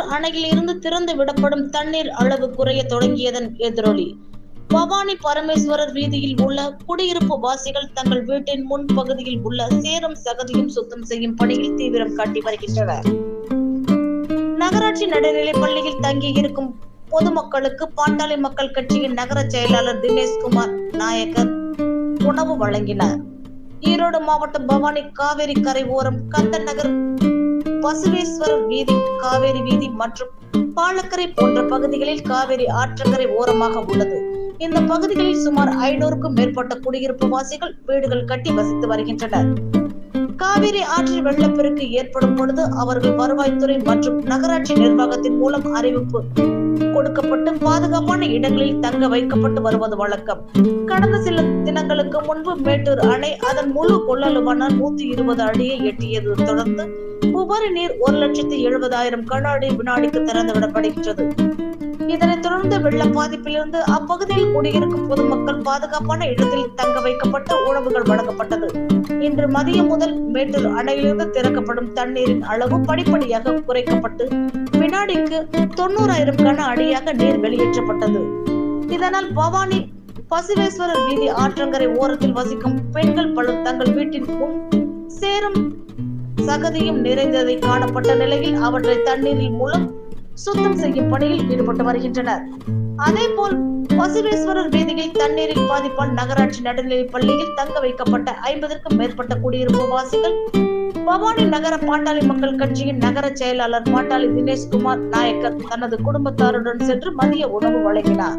அணையில் இருந்து திறந்து விடப்படும் தண்ணீர் அளவு குறைய தொடங்கியதன் எதிரொலி. பவானி பரமேஸ்வரர் வீதியில் உள்ள குடியிருப்பு வாசிகள் தங்கள் வீட்டின் முன் பகுதியில் உள்ள சேரும் சகதியும் சுத்தம் செய்யும் பணியில் தீவிரம் காட்டி வருகின்றனர். நகராட்சி நடுநிலைப் பள்ளியில் தங்கி இருக்கும் பொதுமக்களுக்கு பாண்டாளி மக்கள் கட்சியின் நகர செயலாளர் தினேஷ்குமார் நாயக்கர் உணவு வழங்கினார். ஈரோடு மாவட்டம் பவானி காவேரி கரை ஓரம் கந்தன் நகர் பசுவேஸ்வரம் வீதி காவேரி வீதி மற்றும் பாலக்கரை போன்ற பகுதிகளில் காவேரி ஆற்றங்கரை ஓரமாக உள்ளது. இந்த பகுதிகளில் சுமார் ஐநூறுக்கும் மேற்பட்ட குடியிருப்பு வாசிகள் வீடுகள் கட்டி வசித்து வருகின்றனர். காவிரி ஆற்றில் வெள்ளப்பெருக்கு ஏற்படும் பொழுது அவர்கள் வருவாய்த்துறை மற்றும் நகராட்சி நிர்வாகத்தின் மூலம் அறிவிப்பு கொடுக்கப்பட்டு பாதுகாப்பான இடங்களில் தங்க வைக்கப்பட்டு வருவது வழக்கம். கடந்த சில தினங்களுக்கு முன்பு மேட்டூர் அணை அதன் முழு கொள்ளளவான நூத்தி இருபது அடியை எட்டியது. தொடர்ந்து உபரி நீர் ஒரு லட்சத்தி எழுபதாயிரம் கன அடி வினாடிக்கு திறந்து விடப்படுகின்றது இதனைத் தொடர்ந்து வெள்ள பாதிப்பிலிருந்து அப்பகுதியில் குடியிருக்கும் பொதுமக்கள் பாதுகாப்பான இடத்தில் தங்க வைக்கப்பட்டு உணவுகள் வழங்கப்பட்டது. இன்று மதியம் முதல் மேட்டூர் அணையிலிருந்து திறக்கப்படும் தண்ணீரின் அளவு படிப்படியாக குறைக்கப்பட்டு வினாடிக்கு தொண்ணூறாயிரம் கன அடியாக நீர் வெளியேற்றப்பட்டது. இதனால் பவானி பசுவேஸ்வரர் வீதி ஆற்றங்கரை ஓரத்தில் வசிக்கும் பெண்கள் பலர் தங்கள் வீட்டின் முன் சேரும் சகதியும் நிறைந்ததை காணப்பட்ட நிலையில் அவற்றை தண்ணீரில் மூலம் சுத்தம் செய்யும் பணியில் ஈடுபட்டு வருகின்றனர். அதே போல் பசுவேஸ்வரர் வீதியில் தண்ணீரில் பாதிப்பால் நகராட்சி நடுநிலைப் பள்ளியில் தங்க வைக்கப்பட்ட ஐம்பதற்கும் மேற்பட்ட குடியிருப்பு வாசிகள் பவானி நகர பாட்டாளி மக்கள் கட்சியின் நகர செயலாளர் பாட்டாளி தினேஷ்குமார் நாயக்கர் தனது குடும்பத்தாருடன் சென்று மதிய உணவு வழங்கினார்.